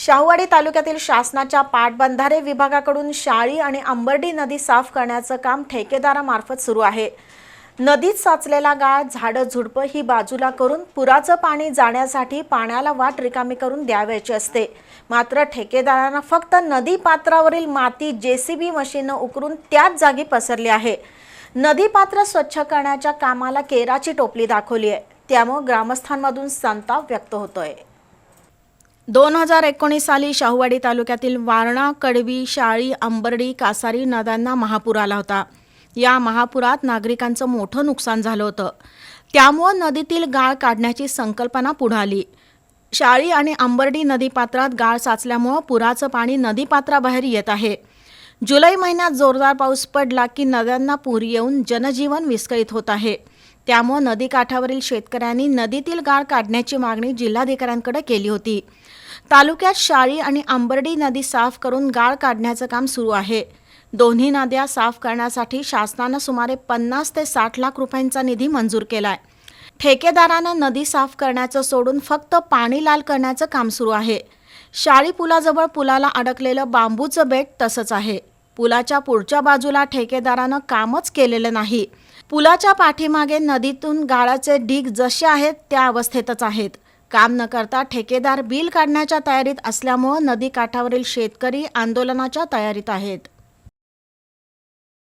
शाहूवाडी तालुक्यातील शासनाच्या पाटबंधारे विभागाकडून शाळी आणि अंबर्डी नदी साफ करण्याचं काम ठेकेदारामार्फत सुरू आहे. नदीत साचलेला गाळ झाडं झुडपं ही बाजूला करून पुराचं पाणी जाण्यासाठी पाण्याला वाट रिकामी करून द्यावयाची असते. मात्र ठेकेदारांना फक्त नदी पात्रावरील माती जेसीबी मशीनं उकरून त्याच जागी पसरली आहे. नदी पात्र स्वच्छ करण्याच्या कामाला केराची टोपली दाखवली आहे. त्यामुळे ग्रामस्थांमधून संताप व्यक्त होतोय. दोन हजार एकोणीस साली शाहूवाडी तालुक्यातील वारणा कडवी शाळी अंबर्डी कासारी नद्यांना महापूर आला होता. या महापुरात नागरिकांचं मोठं नुकसान झालं होतं. त्यामुळं नदीतील गाळ काढण्याची संकल्पना पुढं आली. शाळी आणि अंबर्डी नदीपात्रात गाळ साचल्यामुळं पुराचं पाणी नदीपात्राबाहेर येत आहे. जुलै महिन्यात जोरदार पाऊस पडला की नद्यांना पूर येऊन जनजीवन विस्कळीत होत आहे. त्यामुळं नदीकाठावरील शेतकऱ्यांनी नदीतील गाळ काढण्याची मागणी जिल्हाधिकाऱ्यांकडे केली होती. तालुक्यात शाळी आणि आंबर्डी नदी साफ करून गाळ काढण्याचं काम सुरू आहे. दोन्ही नद्या साफ करण्यासाठी शासनानं सुमारे पन्नास ते साठ लाख रुपयांचा निधी मंजूर केलाय. ठेकेदारानं नदी साफ करण्याचं सोडून फक्त पाणी लाल करण्याचं काम सुरू आहे. शाळी पुलाजवळ पुलाला अडकलेलं बांबूचं बेट तसंच आहे. पुलाच्या पुढच्या बाजूला ठेकेदारानं कामच केलेलं नाही. पुलाच्या पाठीमागे नदीतून गाळाचे ढीग जसे आहेत त्या अवस्थेतच आहेत. काम न करता ठेकेदार बिल काढण्याच्या तयारीत असल्यामुळं नदी काठावरील शेतकरी आंदोलनाच्या तयारीत आहेत.